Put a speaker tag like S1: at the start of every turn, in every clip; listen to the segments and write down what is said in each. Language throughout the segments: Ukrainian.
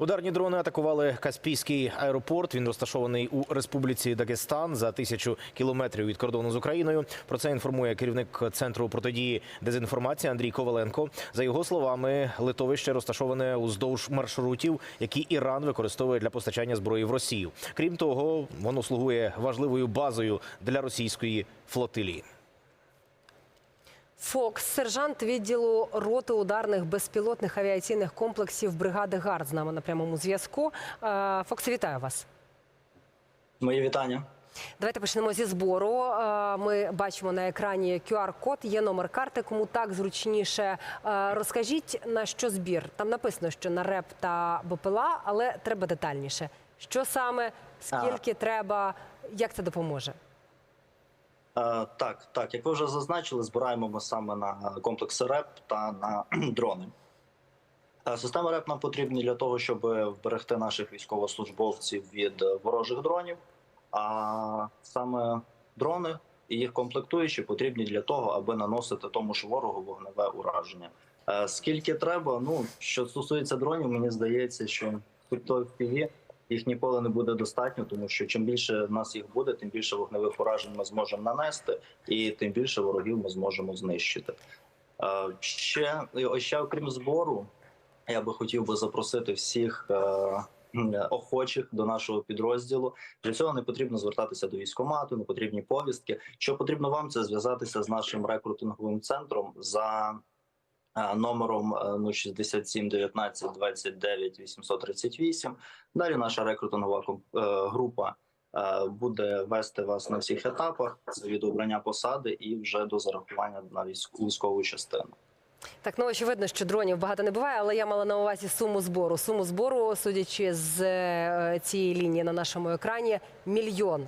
S1: Ударні дрони атакували Каспійський аеропорт. Він розташований у Республіці Дагестан за тисячу кілометрів від кордону з Україною. Про це інформує керівник центру протидії дезінформації Андрій Коваленко. За його словами, литовище розташоване уздовж маршрутів, які Іран використовує для постачання зброї в Росію. Крім того, воно слугує важливою базою для російської флотилії.
S2: Фокс, сержант відділу роти ударних безпілотних авіаційних комплексів бригади ГАРД з нами на прямому зв'язку. Е, Фокс, вітаю вас.
S3: Мої вітання.
S2: Давайте почнемо зі збору. Е, Ми бачимо на екрані QR-код, є номер карти. Кому так зручніше, Е, розкажіть на що збір. Там написано, що на РЕП та БПЛА, але треба детальніше. Що саме, скільки треба, як це допоможе?
S3: Е, так, так, як ви вже зазначили, збираємо ми саме на комплекси РЕП та на дрони. Е, Системи РЕП нам потрібні для того, щоб вберегти наших військовослужбовців від ворожих дронів. А саме дрони і їх комплектуючі потрібні для того, аби наносити тому ж ворогу вогневе ураження. Е, Скільки треба? Ну що стосується дронів, мені здається, що хоч то FPV, їх ніколи не буде достатньо, тому що чим більше в нас їх буде, тим більше вогневих уражень ми зможемо нанести, і тим більше ворогів ми зможемо знищити. Е, Ще, ще окрім збору, я би хотів би запросити всіх е, охочих до нашого підрозділу. Для цього не потрібно звертатися до військкомату, не потрібні повістки. Що потрібно вам, це зв'язатися з нашим рекрутинговим центром за номером е, 067 19 29 838. Далі наша рекрутингова е, група е, буде вести вас на всіх етапах це від обрання посади і вже до зарахування на військ- військову частину.
S2: Так, ну очевидно, що дронів багато не буває, але я мала на увазі суму збору. Суму збору, судячи з цієї лінії на нашому екрані, мільйон.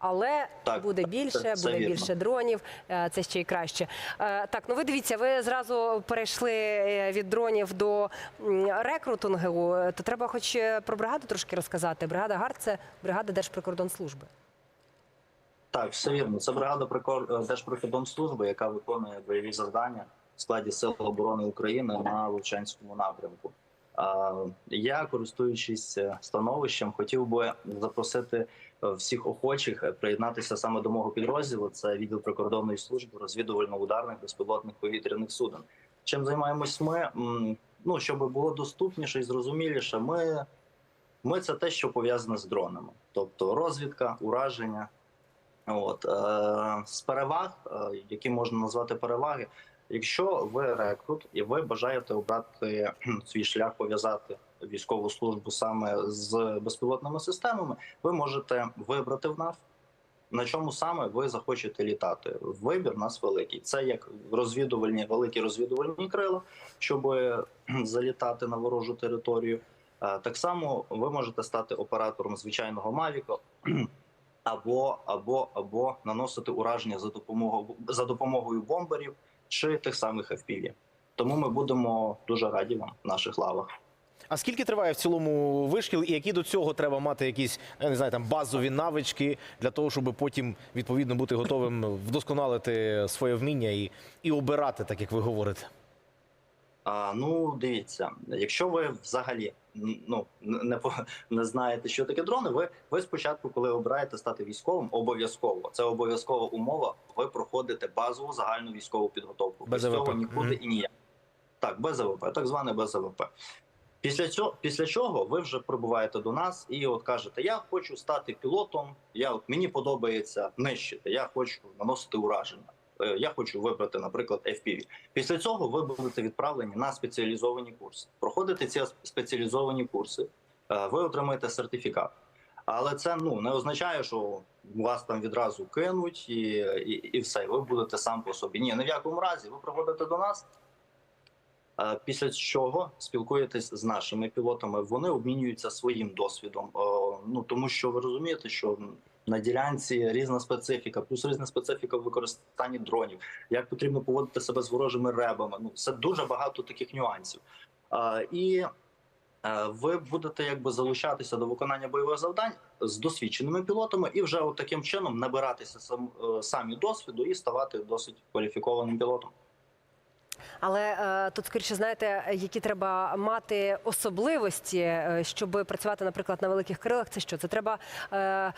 S2: Але
S3: Так,
S2: буде більше,
S3: це- це
S2: буде
S3: вірно.
S2: більше дронів. е, Це ще й краще. Е, Так, ну ви дивіться, ви зразу перейшли е, від дронів до рекрутингу. То треба, хоч про бригаду трошки розказати. Бригада ГАРД – це бригада Держприкордонслужби.
S3: Так, все вірно. Це бригада прикор... Держприкордонслужби, яка виконує бойові завдання в складі Сил оборони України на Вовчанському напрямку. Я, користуючись е, становищем, хотів би запросити е, всіх охочих е, приєднатися саме до мого підрозділу. Це відділ прикордонної служби розвідувально-ударних безпілотних повітряних суден. Чим займаємось ми? Ну, щоб було доступніше і зрозуміліше, ми, ми це те, що пов'язане з дронами, тобто розвідка, ураження, От з переваг, які можна назвати переваги, якщо ви рекрут і ви бажаєте обрати свій шлях, пов'язати військову службу саме з безпілотними системами, ви можете вибрати в нас. На чому саме ви захочете літати? Вибір нас великий. Це як розвідувальні, великі розвідувальні крила, щоб залітати на ворожу територію. Так само ви можете стати оператором звичайного Мавіка, або або або наносити ураження за допомогою за допомогою бомберів чи тих самих FPV. Тому ми будемо дуже раді вам в наших лавах.
S1: А скільки триває в цілому вишкіл, і які до цього треба мати якісь я не знаю, там базові навички для того, щоб потім відповідно бути готовим вдосконалити своє вміння і, і обирати, так як ви говорите?
S3: А, ну дивіться, якщо ви взагалі ну не не знаєте, що таке дрони, ви ви спочатку, коли обираєте стати військовим, обов'язково це обов'язкова умова. Ви проходите базову загальну військову підготовку.
S1: Без
S3: цього нікуди і ніяк. Так, без АВП, так зване без АВП. Після цього, після чого ви вже прибуваєте до нас і от кажете: Я хочу стати пілотом. Я от мені подобається нищити. Я хочу наносити ураження. Е, Я хочу вибрати, наприклад, FPV. Після цього ви будете відправлені на спеціалізовані курси. Проходите ці спеціалізовані курси, е, ви отримаєте сертифікат. Але це ну не означає, що вас там відразу кинуть і, і, і все. Ви будете сам по собі. Ні, ні в якому разі. Ви приходите до нас. е, Після чого спілкуєтесь з нашими пілотами, вони обмінюються своїм досвідом. Ну тому що ви розумієте, що на ділянці різна специфіка, плюс різна специфіка в використанні дронів, як потрібно поводити себе з ворожими ребами. Ну це дуже багато таких нюансів. А, і е, ви будете якби залучатися до виконання бойових завдань з досвідченими пілотами, і вже от таким чином набиратися сам, е, самі досвіду і ставати досить кваліфікованим пілотом.
S2: Але е, тут скоріше знаєте, які треба мати особливості, е, щоб працювати, наприклад, на великих крилах. Це що? Це треба. Е,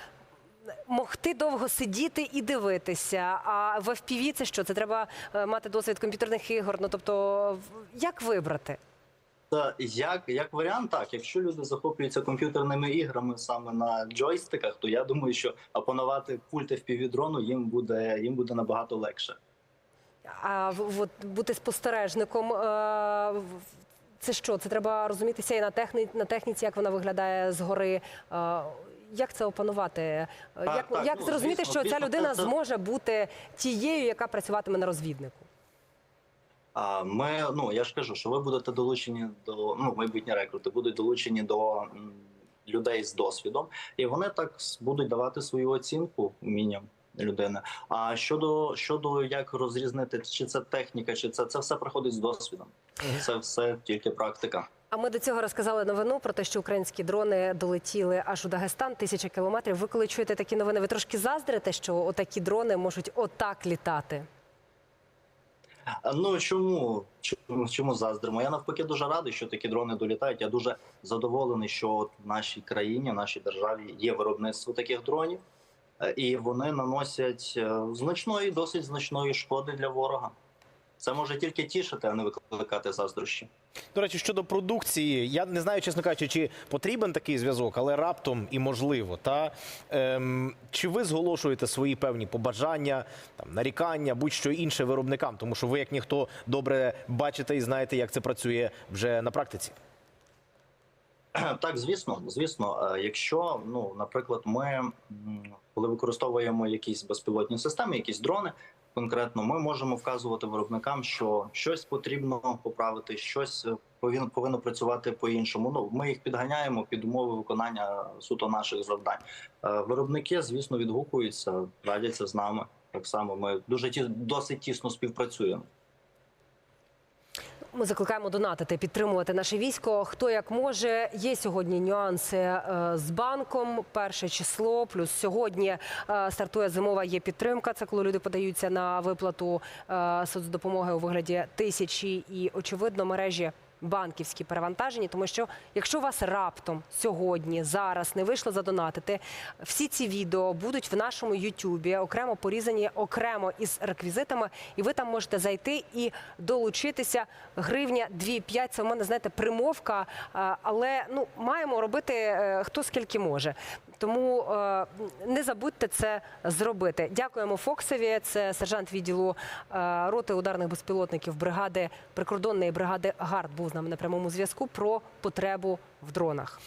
S2: Могти довго сидіти і дивитися. А в FPV це що? Це треба е, мати досвід комп'ютерних ігор. Ну тобто, як вибрати?
S3: Як, як варіант, так, якщо люди захоплюються комп'ютерними іграми саме на джойстиках, то я думаю, що опанувати пульт FPV-дрону їм буде, їм буде набагато легше.
S2: А в- от бути спостережником. е, Це що? Це треба розумітися і на техні, на техніці, як вона виглядає згори. Як це опанувати? Е, Як,
S3: так,
S2: як
S3: ну,
S2: зрозуміти,
S3: звісно,
S2: що ця людина
S3: це-
S2: зможе бути тією, яка працюватиме на розвіднику?
S3: А ми, ну я ж кажу, що ви будете долучені до ну, майбутні рекрути, будуть долучені до людей з досвідом, і вони так будуть давати свою оцінку вмінням людини. А щодо щодо як розрізнити, чи це техніка, чи це це все приходить з досвідом. Це все тільки практика.
S2: А ми до цього розказали новину про те, що українські дрони долетіли аж у Дагестан, тисяча кілометрів. Ви коли чуєте такі новини, ви трошки заздрите, що отакі дрони можуть отак літати?
S3: Ну чому чому, чому заздримо? Я навпаки дуже радий, що такі дрони долітають. Я дуже задоволений, що в нашій країні, в нашій державі є виробництво таких дронів, е, і вони наносять е, значної, досить значної шкоди для ворога. Це може тільки тішити, а не викликати заздрощі.
S1: До речі, щодо продукції, я не знаю, чесно кажучи, чи потрібен такий зв'язок, але раптом і можливо. Та ем, чи ви зголошуєте свої певні побажання, там нарікання, будь-що інше виробникам, тому що ви, як ніхто, добре бачите і знаєте, як це працює вже на практиці.
S3: Так, звісно, звісно, Е, якщо ну, наприклад, ми коли використовуємо якісь безпілотні системи, якісь дрони. Конкретно ми можемо вказувати виробникам, що щось потрібно поправити, щось е, повинно повинно працювати по-іншому. Ну ми їх підганяємо під умови виконання суто наших завдань. Е, Виробники, звісно, відгукуються, радяться з нами. Так само ми дуже ті досить тісно співпрацюємо.
S2: Ми закликаємо донатити, підтримувати наше військо. Хто як може. Є сьогодні нюанси е, з банком. Перше число, плюс сьогодні е, стартує зимова є підтримка. Це коли люди подаються на виплату е, соцдопомоги у вигляді тисячі і очевидно мережі. Банківські перевантажені, тому що якщо у вас раптом сьогодні, зараз не вийшло задонатити, всі ці відео будуть в нашому Ютубі окремо порізані окремо із реквізитами, і ви там можете зайти і долучитися. Гривня 2,5 – Це у мене знаєте примовка, але ну маємо робити е, хто скільки може. Тому е, не забудьте це зробити. Дякуємо Фоксові. Це сержант відділу е, роти ударних безпілотників бригади прикордонної бригади ГАРД був з нами на прямому зв'язку про потребу в дронах.